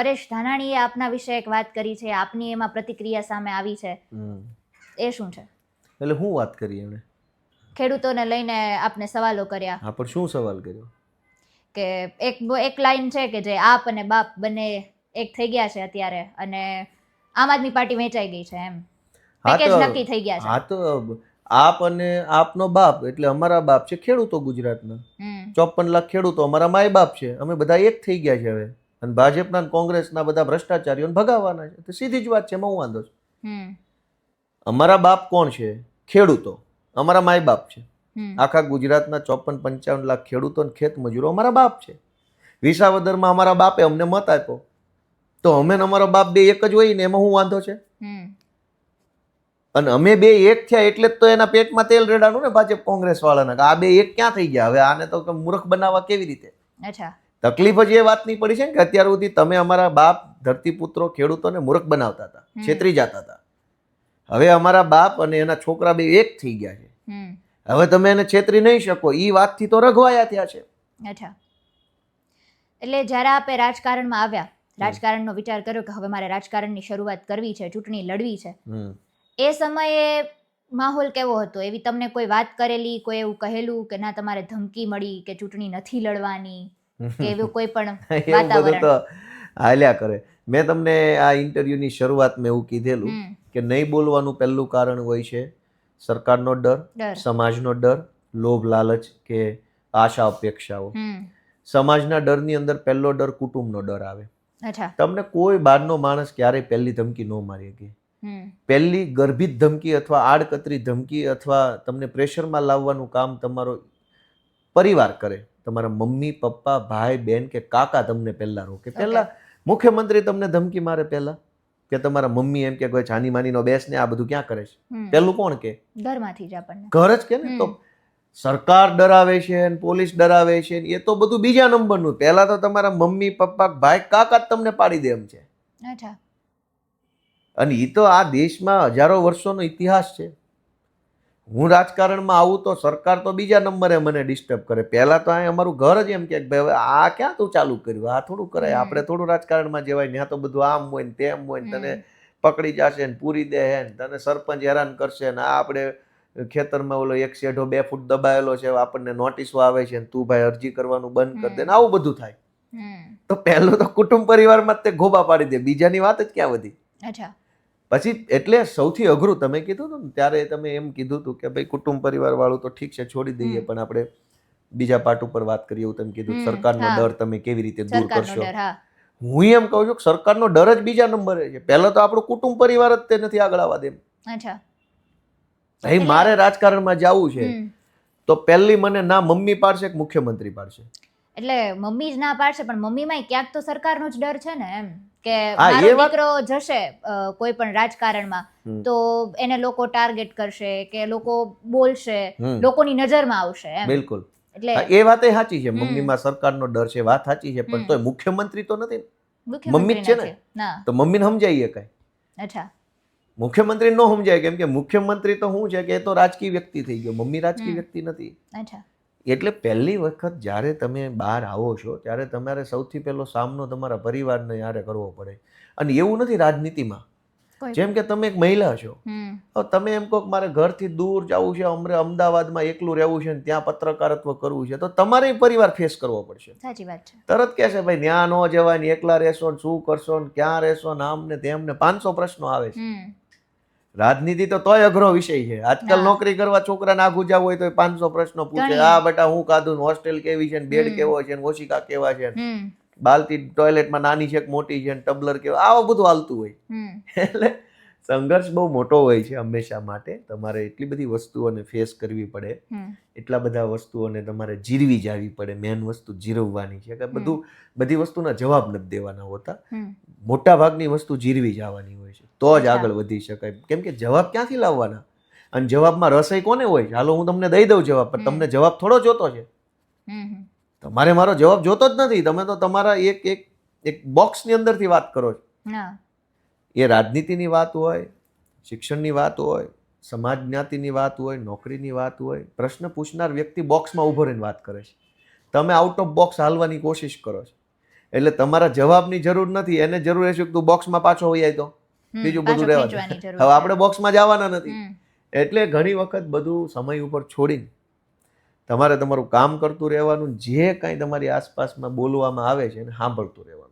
પરેશ ધાનાણીએ આપના વિશે એક વાત કરી છે. આપની એમાં પ્રતિક્રિયા સામે આવી છે. એ શું છે? એટલે હું વાત કરી એણે ખેડૂતોને લઈને આપને સવાલો કર્યા. હા પણ શું સવાલ કર્યો? કે એક એક લાઈન છે કે જે આપ અને બાપ બંને એક થઈ ગયા છે અત્યારે અને આમ આદમી પાર્ટી વેચાઈ ગઈ છે એમ. પેકેજ નક્કી થઈ ગયા છે. હા તો આપ અને આપનો બાપ એટલે અમારા બાપ છે ખેડૂતો ગુજરાતના. ચોપન લાખ ખેડૂતો અમારા માય બાપ છે. અમે બધા એક થઈ ગયા છે હવે. અને ભાજપના કોંગ્રેસના બધા ભ્રષ્ટાચારીઓને ભગાવવાના છે. તો સીધી જ વાત છે એમાં હું વાંધો છે. અમારા બાપ કોણ છે? ખેડૂતો. અમારા માય બાપ છે. આખા ગુજરાતના ચોપન પંચાવન લાખ ખેડૂતો અને ખેત મજૂરો અમારા બાપ છે. વિસાવદરમાં અમારા બાપે અમને મત આપ્યો. તો અમે ને અમારો બાપ બે એક જ હોય ને એમાં હું વાંધો છે? અને અમે બે એક થયા એટલે જ તો એના પેટમાં તેલ રેડાનું ને ભાજપ કોંગ્રેસ વાળાના આ બે એક ક્યાં થઈ ગયા? હવે આને તો મૂર્ખ બનાવવા કેવી રીતે? અચ્છા. તકલીફ જ એ વાતની પડી છે ને કે અત્યાર સુધી તમે અમારા બાપ ધરતીપુત્રો ખેડૂતોને મૂર્ખ બનાવતા હતા છેતરી જતા હતા. હવે અમારા બાપ અને એના છોકરા બે એક થઈ ગયા છે. હવે તમે એને છેતરી નહીં શકો એ વાતથી તો રઘવાયા થયા છે. અચ્છા. એટલે જ્યારે આપે રાજકારણમાં આવ્યા રાજકારણનો વિચાર કર્યો કે હવે મારે રાજકારણની શરૂઆત કરવી છે ચૂંટણી લડવી છે એ સમયે માહોલ કેવો હતો? એવી તમને કોઈ વાત કરેલી કોઈ એવું કહેલું કે ના તમારે ધમકી મળી કે ચૂંટણી નથી લડવાની? કે એવું કોઈ પણ વાતાવરણ. તો હાલ્યા કરે. મેં તમને આ ઇન્ટરવ્યુની શરૂઆતમાં એવું કીધેલું કે નહીં બોલવાનું પહેલું કારણ હોય છે સરકારનો ડર સમાજનો ડર લોભ લાલચ કે આશા અપેક્ષાઓ. સમાજના ડરની અંદર પહેલો ડર કુટુંબનો ડર આવે. તમને કોઈ બહારનો માણસ ક્યારેય પહેલી ધમકી ન મારી શકે. હમ. પહેલી ગર્ભિત ધમકી અથવા આડકતરી ધમકી અથવા તમને પ્રેશરમાં લાવવાનું કામ તમારો પરિવાર કરે. તમારા મમ્મી પપ્પા ભાઈ બેન કે કાકા તમને પહેલા રોકે. પહેલા મુખ્યમંત્રી તમને ધમકી મારે પહેલા? કે તમારા મમ્મી એમ કે કોઈ છાની માનીનો બેસ ને આ બધું ક્યાં કરે છે? પહેલું કોણ કે? ઘરમાંથી જ આપણને. ઘર જ કે ને? તો સરકાર ડરાવે છે પોલીસ ડરાવે છે એ તો બધું બીજા નંબરનું. પહેલા તો તમારા મમ્મી પપ્પા ભાઈ કાકા જ તમને પાડી દે એમ છે. અચ્છા. અને એ તો આ દેશમાં હજારો વર્ષોનો ઇતિહાસ છે. હું રાજકારણમાં આવું તો સરકાર તો બીજા નંબરે મને ડિસ્ટર્બ કરે. પહેલાં તો અહીં અમારું ઘર જ એમ કે ભાઈ હવે આ ક્યાં તું ચાલુ કર્યું? આ થોડું કરાય. આપણે થોડું રાજકારણમાં જવાય. ત્યાં તો બધું આમ હોય ને તેમ હોય ને તને પકડી જશે ને પૂરી દે હે ને તને સરપંચ હેરાન કરશે ને આ આપણે ખેતરમાં ઓલો એક શેઢો બે ફૂટ દબાયેલો છે. આપણને નોટિસો આવે છે ને તું ભાઈ અરજી કરવાનું બંધ કર દે ને આવું બધું થાય. તો પહેલું તો કુટુંબ પરિવારમાં જ તે ગોબા પાડી દે. બીજાની વાત જ ક્યાં વધી? અચ્છા. પછી એટલે સૌથી અઘરું તમે કીધું હતું ને ત્યારે તમે એમ કીધું હતું કે ભાઈ કુટુંબ પરિવાર વાળું તો ઠીક છે છોડી દઈએ પણ આપણે બીજા પાર્ટ ઉપર વાત કરીએ એવું તમે કીધું સરકારનો ડર તમે કેવી રીતે દૂર કરશો? હું. એમ કહું છું કે સરકારનો ડર જ બીજા નંબરે છે. પહેલા તો આપણું કુટુંબ પરિવાર જ તે નથી આગળ આવવા દે અહીં મારે રાજકારણમાં જવું છે તો પહેલી મને ના મમ્મી પાડશે કે મુખ્યમંત્રી પાડશે? એટલે મમ્મી જ ના પાડશે પણ મમ્મીમાં ક્યાંક તો સરકારનો જ ડર છે ને એમ. કે મારો દીકરો જશે કોઈ પણ રાજકારણમાં તો એને લોકો ટાર્ગેટ કરશે કે લોકો બોલશે લોકોની નજરમાં આવશે બિલકુલ. એટલે એ વાત સાચી છે. મમ્મીમાં સરકારનો ડર છે વાત સાચી છે પણ તો મુખ્યમંત્રી તો નથી મમ્મી જ છે ને? તો મમ્મીને સમજાઈએ કઈ. અચ્છા. મુખ્યમંત્રી ન સમજાય કેમ કે મુખ્યમંત્રી તો શું છે કે એ તો રાજકીય વ્યક્તિ થઈ ગયો. મમ્મી રાજકીય વ્યક્તિ નથી. અચ્છા. એટલે પહેલી વખત જ્યારે તમે બહાર આવો છો ત્યારે તમારે સૌથી પહેલો સામનો તમારા પરિવારને યારે કરવો પડે. અને એવું નથી રાજનીતિમાં. જેમ કે તમે એક મહિલા છો. તમે એમ કહો મારે ઘરથી દૂર જવું છે અમરે અમદાવાદમાં એકલું રહેવું છે ત્યાં પત્રકારત્વ કરવું છે તો તમારે પરિવાર ફેસ કરવો પડશે. સાચી વાત છે. તરત કહેશે ભાઈ ત્યાં ન જવાય ને એકલા રહેશો ને શું કરશો ને ક્યાં રહેશો ને આમ ને તેમ ને પાંચસો પ્રશ્નો આવે છે. રાજનીતિ તો તોય અઘરો વિષય છે. આજકાલ નોકરી કરવા છોકરાને આઘું જવું હોય તો પાંચસો પ્રશ્નો પૂછે. આ બેટા હું કાધું ને હોસ્ટેલ કેવી છે ને બેડ કેવો છે ઓશિકા કેવા છે બાલતી ટોયલેટમાં નાની છે મોટી છે ટબલર કેવા. આવું બધું હાલતું હોય. એટલે સંઘર્ષ બહુ મોટો હોય છે હંમેશા માટે. તમારે એટલી બધી વસ્તુઓને ફેસ કરવી પડે. એટલા બધા વસ્તુઓને તમારે જીરવી જાવી પડે. મેન વસ્તુ જીરવવાની છે. કે બધું બધી વસ્તુના જવાબ નથી દેવાના હોતા. મોટા ભાગની વસ્તુ જીરવી જવાની હોય છે. તો જ આગળ વધી શકાય. કેમ કે જવાબ ક્યાંથી લાવવાના? અને જવાબમાં રસોઈ કોને હોય? છે હાલો હું તમને દઈ દઉં જવાબ પણ તમને જવાબ થોડો જોતો છે. તમારે મારો જવાબ જોતો જ નથી. તમે તો તમારા એક એક એક બોક્સની અંદરથી વાત કરો છો. એ રાજનીતિની વાત હોય શિક્ષણની વાત હોય સમાજ જ્ઞાતિની વાત હોય નોકરીની વાત હોય પ્રશ્ન પૂછનાર વ્યક્તિ બોક્સમાં ઊભો રહીને વાત કરે છે. તમે આઉટ ઓફ બોક્સ હાલવાની કોશિશ કરો છો. એટલે તમારા જવાબની જરૂર નથી એને જરૂર રહેશે કે તું બોક્સમાં પાછો હોય તો. બીજું બધું રહેવા દે. હવે. આપણે બોક્સમાં જવાના નથી. એટલે ઘણી વખત બધું સમય ઉપર છોડીને તમારે તમારું કામ કરતું રહેવાનું જે કાંઈ તમારી આસપાસમાં બોલવામાં આવે છે એને સાંભળતું રહેવાનું.